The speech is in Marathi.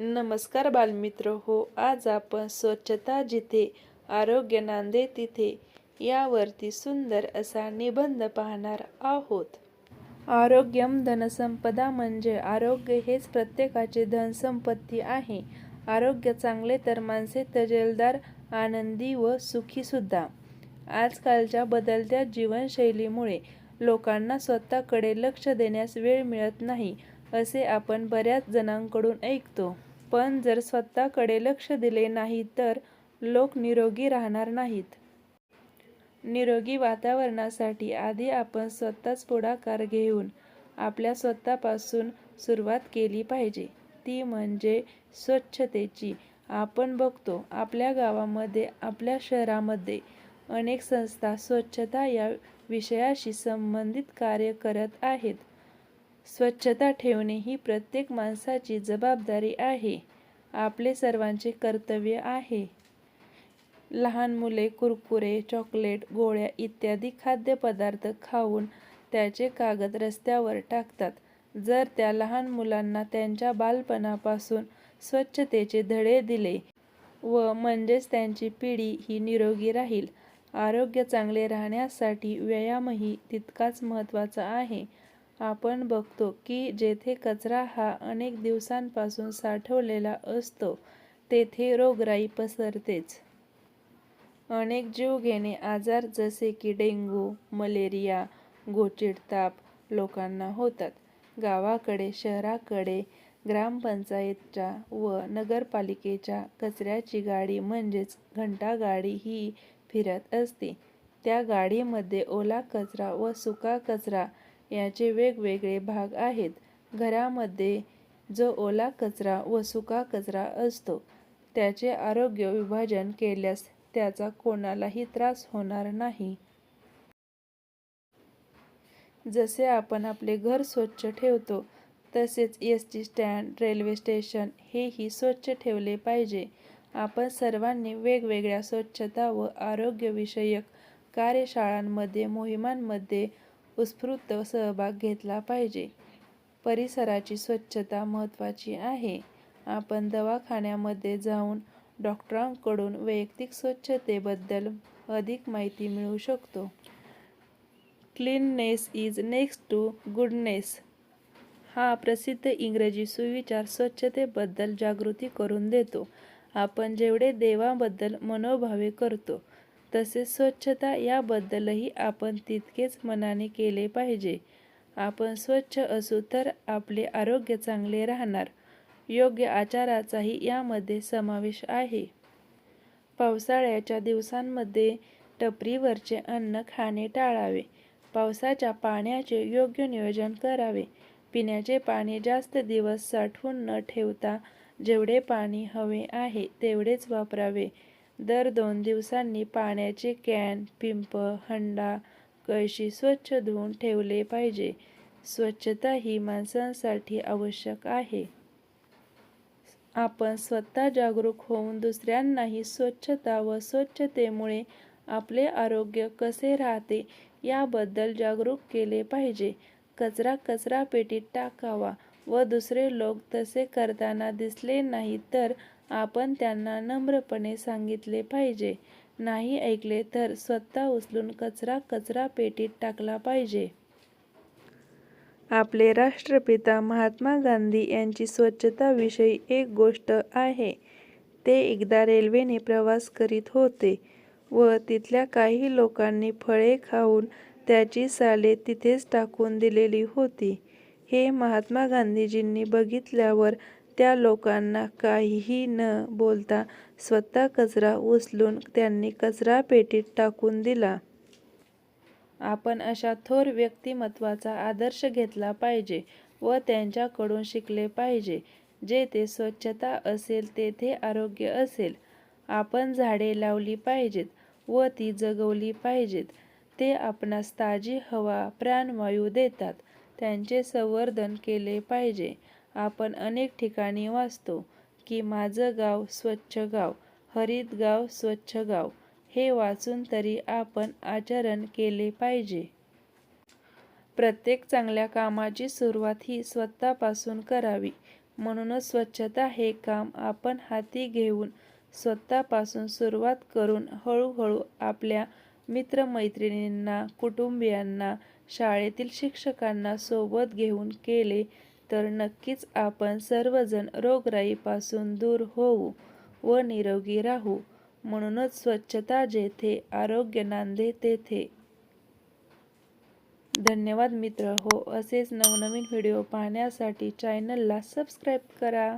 नमस्कार बालमित्र. हो आज आपण स्वच्छता जिथे आरोग्य नांदे तिथे यावरती सुंदर असा निबंध पाहणार आहोत. आरोग्यम धनसंपदा म्हणजे आरोग्य हेच प्रत्येकाचे धनसंपत्ती आहे. आरोग्य चांगले तर माणसे तजेलदार आनंदी व सुखीसुद्धा आजकालच्या बदलत्या जीवनशैलीमुळे लोकांना स्वतःकडे लक्ष देण्यास वेळ मिळत नाही असे आपण बऱ्याच जणांकडून ऐकतो. पण जर स्वतःकडे लक्ष दिले नाही तर लोक निरोगी राहणार नाहीत. निरोगी वातावरणासाठी आधी आपण स्वतःच पुढाकार घेऊन आपल्या स्वतःपासून सुरुवात केली पाहिजे. ती म्हणजे स्वच्छतेची. आपण बघतो आपल्या गावामध्ये आपल्या शहरामध्ये अनेक संस्था स्वच्छता या विषयाशी संबंधित कार्य करत आहेत. स्वच्छता ठेवणे ही प्रत्येक माणसाची जबाबदारी आहे. आपले सर्वांचे कर्तव्य आहे. लहान मुले कुरकुरे चॉकलेट गोळ्या इत्यादी खाद्यपदार्थ खाऊन त्याचे कागद रस्त्यावर टाकतात. जर त्या लहान मुलांना त्यांच्या बालपणापासून स्वच्छतेचे धडे दिले व म्हणजेच त्यांची पिढी ही निरोगी राहील आरोग्य चांगले राहण्यासाठी व्यायामही तितकाच महत्त्वाचा आहे. आपण बघतो की जेथे कचरा हा अनेक दिवसांपासून साठवलेला असतो तेथे रोगराई पसरतेच. अनेक जीवघेणे आजार जसे की डेंग्यू मलेरिया गोचिड ताप लोकांना होतात. गावाकडे शहराकडे ग्रामपंचायतच्या व नगरपालिकेच्या कचऱ्याची गाडी म्हणजेच घंटागाडी ही फिरत असते. त्या गाडीमध्ये ओला कचरा व सुका कचरा याचे वेगवेगळे भाग आहेत. घरामध्ये जो ओला कचरा व सुका कचरा असतो त्याचे आरोग्य विभाजन केल्यास त्याचा कोणालाही त्रास होणार नाही. जसे आपण आपले घर स्वच्छ ठेवतो तसेच S T stand railway station हेही स्वच्छ ठेवले पाहिजे. आपण सर्वांनी वेगवेगळ्या स्वच्छता व आरोग्यविषयक कार्यशाळांमध्ये मोहिमांमध्ये उत्स्फूर्त सहभाग घेतला पाहिजे. परिसराची स्वच्छता महत्त्वाची आहे. आपण दवाखान्यामध्ये जाऊन डॉक्टरांकडून वैयक्तिक स्वच्छतेबद्दल अधिक माहिती मिळवू शकतो. Cleanness is next to goodness. हा प्रसिद्ध इंग्रजी सुविचार स्वच्छतेबद्दल जागृती करून देतो. आपण जेवढे देवाबद्दल मनोभावे करतो तसेच स्वच्छता याबद्दलही आपण तितकेच मनाने केले पाहिजे. आपण स्वच्छ असू तर आपले आरोग्य चांगले राहणार. योग्य आचाराचाही यामध्ये समावेश आहे. पावसाळ्याच्या दिवसांमध्ये टपरीवरचे अन्न खाणे टाळावे. पावसाच्या पाण्याचे योग्य नियोजन करावे. पिण्याचे पाणी जास्त दिवस साठवून न ठेवता जेवढे पाणी हवे आहे तेवढेच वापरावे. दर दोन दिवसांनी पाण्याचे कॅन पिंप हंडा कळशी स्वच्छ धुवून ठेवले पाहिजे. स्वच्छता ही माणसांसाठी आवश्यक आहे. आपण स्वतः जागरूक होऊन दुसऱ्यांनाही स्वच्छता व स्वच्छतेमुळे आपले आरोग्य कसे राहते याबद्दल जागरूक केले पाहिजे. कचरा कचरा पेटीत टाकावा व दुसरे लोक तसे करताना दिसले नाही तर आपण त्यांना नम्रपणे सांगितले पाहिजे. नाही ऐकले तर स्वतः उचलून कचरा कचरा पेटीत टाकला पाहिजे. आपले राष्ट्रपिता महात्मा गांधी यांची स्वच्छताविषयी एक गोष्ट आहे. ते एकदा रेल्वेने प्रवास करीत होते व तिथल्या काही लोकांनी फळे खाऊन त्याची साले तिथेच टाकून दिलेली होती. हे महात्मा गांधीजींनी बघितल्यावर त्या लोकांना काहीही न बोलता स्वतः कचरा उचलून त्यांनी कचरा पेटीत टाकून दिला. आपण अशा थोर व्यक्तिमत्वाचा आदर्श घेतला पाहिजे व त्यांच्याकडून शिकले पाहिजे. जेथे स्वच्छता असेल तेथे आरोग्य असेल. आपण झाडे लावली पाहिजेत व ती जगवली पाहिजेत. ते आपणास ताजी हवा प्राणवायू देतात. त्यांचे संवर्धन केले पाहिजे. आपण अनेक ठिकाणी वाचतो की माझं गाव स्वच्छ गाव हरित गाव स्वच्छ गाव हे वाचून तरी आपण आचरण केले पाहिजे. प्रत्येक चांगल्या कामाची सुरुवात ही स्वतःपासून करावी. म्हणूनच स्वच्छता हे काम आपण हाती घेऊन स्वतःपासून सुरुवात करून हळूहळू आपल्या मित्रमैत्रिणींना कुटुंबियांना शाळेतील शिक्षकांना सोबत घेऊन केले तर नक्कीच आपण सर्वजण रोगराईपासून दूर होऊ व निरोगी राहू म्हणूनच स्वच्छता जेथे आरोग्य नांदे तेथे. धन्यवाद मित्र. हो असेच नवनवीन व्हिडिओ पाहण्यासाठी चॅनलला सबस्क्राईब करा.